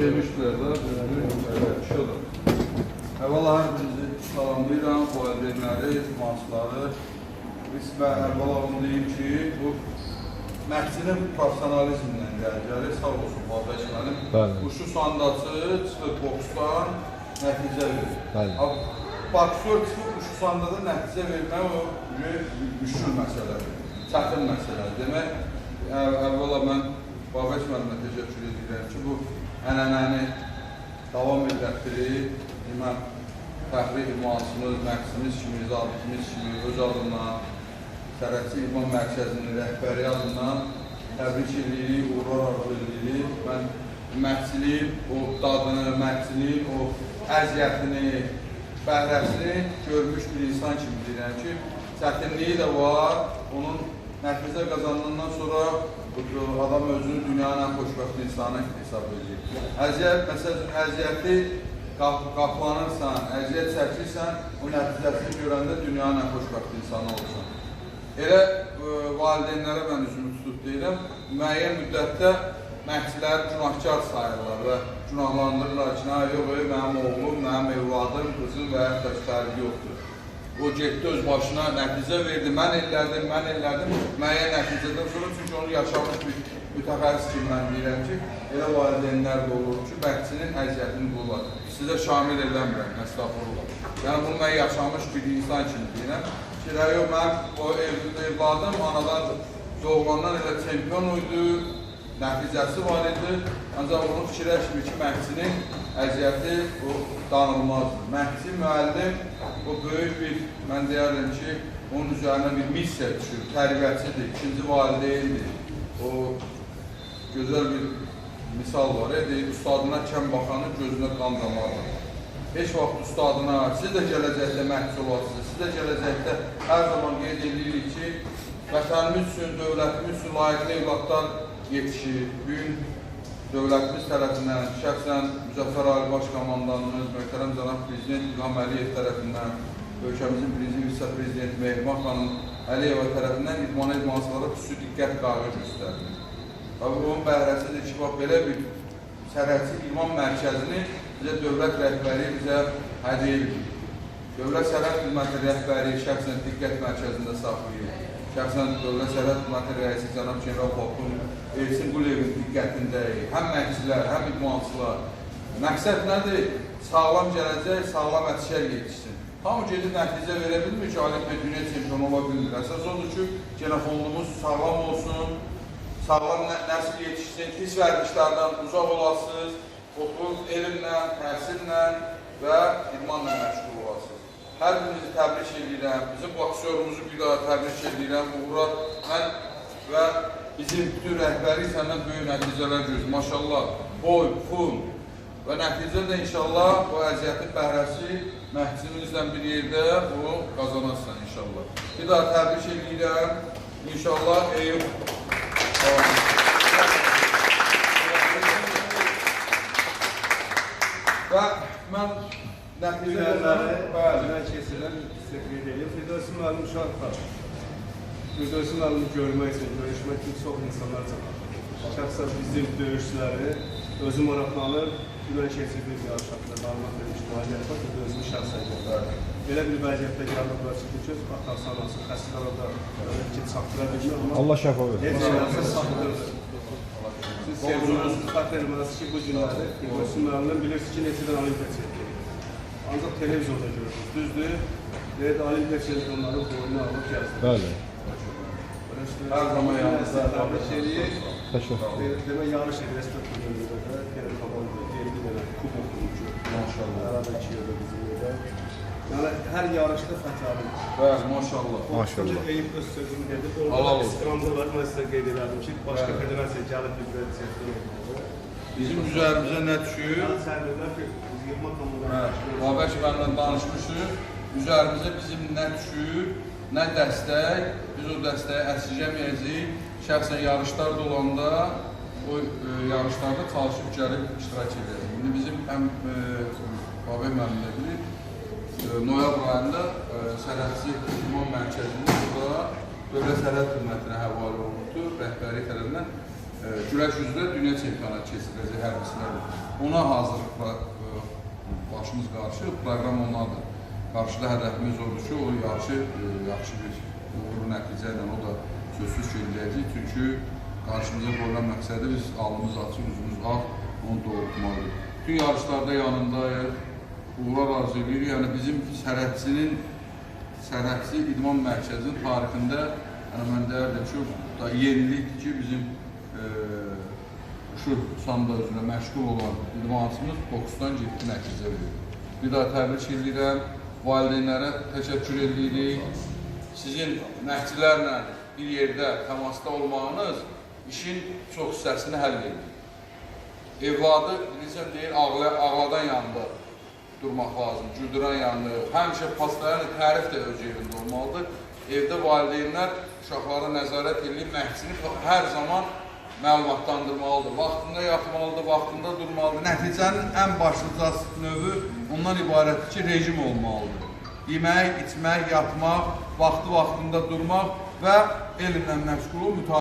Gelmişler de şurada. Əvvəla hər birinizi salamlayıram, valideynləri, maaşları. Biz mən əvvəla onu deyim ki, bu məhdinin profesionalizmlə gələcəli, sağ olsun Babək mənim. Quşu sandaçı çıxır boksdan nəticə verir. Boksör çıxır quşu sandada nəticə vermək o müşkül məsələdir, çətin məsələdir. Demək, əv- əvvəla mən Babək müəllimə təşəkkür edirəm ki, bu ənənəni davam etdirir. Mən fəxri idmançımız, məqsimiz kimi, zabitimiz kimi öz adından, Sərhədçi İdman Mərkəzinin rəhbəri adından təbrik edirik, uğurlar arzu edirik. Mən məhdçiliyin o dadını, məhdçiliyin o əziyyətini, bəhrəsini görmüş bir insan kimi deyirəm ki, çətinliyi də var. Onun nəticə qazandıqdan sonra adam özünü dünyanın ən xoşbəxt insanı hesab edir. Əziyyət, məsəl üçün, əziyyəti qap qaplanırsan, əziyyət çəkirsən, o nəticəsini görəndə dünyanın ən xoşbəxt insanı olursan. Elə ə, valideynlərə mən üzümü tutub deyirəm, müəyyən müddətdə məhdçilər günahkar sayırlar və günahlandırırlar ki, "Nə, yox, ey, mənim oğlum, mənim evladım, qızım və hətta ki, fərqi yoxdur. O getdi öz başına nəticə verdi, mən ellədim, mən ellədim, müəyyən nəticədən sonra çünki onu yaşamış bir mütəxəssis kimi mən deyirəm ki, elə valideynlər də olur ki, bəhçinin əziyyətini bulurlar. Sizə şamil eləmirəm, əstəğfurullah. Yəni bunu mən yaşamış bir insan kimi deyirəm. Ki, yox, mənim o ev, evladım anadan doğulandan elə çempion idi, nəticəsi var idi. Ancaq onu fikirləşmir ki, məhdçinin əziyyəti o danılmazdır. Məhdçi müəllim o böyük bir, mən deyərdim ki, onun üzərinə bir missiya düşür, tərbiyəçidir, ikinci valideyndir. O gözəl bir misal var, ya, deyir, ustadına kəm baxanın gözünə qan damardır. Heç vaxt ustadına, siz də gələcəkdə məhdçi olasınız, siz də gələcəkdə hər zaman qeyd edirik ki, vətənimiz üçün, dövlətimiz üçün layiqli evlatlar yetişir. Bu gün dövlətimiz tərəfindən, şəxsən Müzəffər Ali Baş Komandanımız, möhtərəm cənab Prezident İlham Əliyev tərəfindən, ölkəmizin birinci vitse-prezidenti Mehriban xanım Əliyeva tərəfindən idmana idmançılara xüsusi diqqət qayğı göstərilir. Və bunun bəhrəsidir ki, bax, belə bir sərhədçi idman mərkəzini bizə dövlət rəhbəri bizə hədiyyə edir. Dövlət Sərhəd Xidməti rəhbəri şəxsən diqqət mərkəzində saxlayır. Şəxsən Dövlət Sərhəd Xidməti rəisi cənab General Polkun Elçin Qulevin diqqətindəyik. Həm məhdçilər, həm idmançılar. Məqsəd nədir? Sağlam gələcək, sağlam ətkilər yetişsin. Hamı gedib nəticə verə bilmir ki, Olimpiya dünya çempionu ola bilmir. Əsas odur ki, genofondumuz sağlam olsun, sağlam nə nəsil yetişsin, pis vərdişlərdən uzaq olasınız, oxu elmlə, təhsillə və idmanla məşğul. Hər birinizi təbrik edirəm, bizim boksyorumuzu bir daha təbrik edirəm, uğurlar. Mən və bizim bütün rəhbəri səndən böyük nəticələr gözləyir. Maşallah, boy, pul və nəticə də inşallah bu əziyyətin bəhrəsi məhdçimizlə bir yerdə bunu qazanarsan inşallah. Bir daha təbrik edirəm. İnşallah Eyüp Və mən nəticələrdə bəli, Mən keçirəm, təşəkkür edirəm. Firdevsi müəllim uşaqlar. Firdevsi müəllimi görmək üçün, görüşmək üçün çox insanlar çağırır. Şəxsən bizim döyüşçüləri özü maraqlanır. Dünən keçirdik yarışlarda, məlumat vermiş müəyyən var, özünü şəxsən göndərir. Belə bir vəziyyətdə gəliblər çıxdı ki, atası, anası, xəstələrdə ki, çatdıra bilmir, amma Allah şəfa versin. heç yerlərdə çatdırır. Siz sevdiniz, etməlisiniz ki, bu günləri Firdevsi müəllim bilirsiniz ki, neçədən olimpiya çəkdi. Ancaq televizorda görürüz. Düzdür? Deyir, olimpiya çempionları boyunu alıb gəzdi. Bəli. Hər zaman yanınızda. Təbrik edirik. Təşəkkür. Demək, yarış Respekt bölümündə də, Kerem komanda, yeri belə kubok olmuş. Maşallah. Arada iki yerdə bizim yerdə. Yəni, hər yarışda fətəlim. Bəli, maşallah. Maşallah. Eyüp öz sözünü dedi. Allah Orada skramda var, mən sizə qeyd edirəm ki, başqa federasiya gəlib bir çəkdi. Bizim biz yığma komandanı Babək mənlə danışmışıq. Üzərimizə bizim nə düşür, nə dəstək, biz o dəstəyi əsirgəməyəcəyik. Şəxsən yarışlar da olanda o e, yarışlarda çalışıb gəlib iştirak edəcəyik. İndi bizim həm e, Babək bilir, e, noyabr ayında e, sərhədçi idman mərkəzində burada Dövlət Sərhəd Xidmətinə həvalə olundu rəhbəri tərəfindən e, güləş üzrə dünya çempionatı keçiriləcək hərbiçilər. Ona hazırlıqla e, başımız qarşı, proqram ondadır. Qarşıda hədəfimiz odur ki, o yarışı e, yaxşı bir uğurlu nəticə o da sözsüz gedəcək. Çünki qarşımıza qoyulan məqsədi biz alnımız açıq, üzümüz ağ, onu doğrultmalıyıq. Bütün yarışlarda yanındayıq, uğurlar arzu edirik. Yəni bizim sərhədçinin sərhədçi idman mərkəzinin tarixində yəni mən deyərdim ki, yenilikdir ki, bizim e, şu sanda üzrə məşğul olan idmançımız boksdan ciddi nəticə verir. Bir daha təbrik edirəm, valideynlərə təşəkkür edirik. Sizin məşqçilərlə bir yerdə təmasda olmağınız işin çox hissəsini həll edir. Evladı, bilirsən deyir, ağla, ağladan yanında durmaq lazım, güldürən yanında. Həmişə pasların tərif də öz yerində olmalıdır. Evdə valideynlər uşaqlara nəzarət edib məşqçini hər zaman məlumatlandırmalıdır. Vaxtında yatmalıdır, vaxtında durmalıdır. Nəticənin ən başlıca növü ondan ibarətdir ki, rejim olmalıdır. Yemək, içmək, yatmaq, vaxtı vaxtında durmaq və elmlə məşğul mütaliə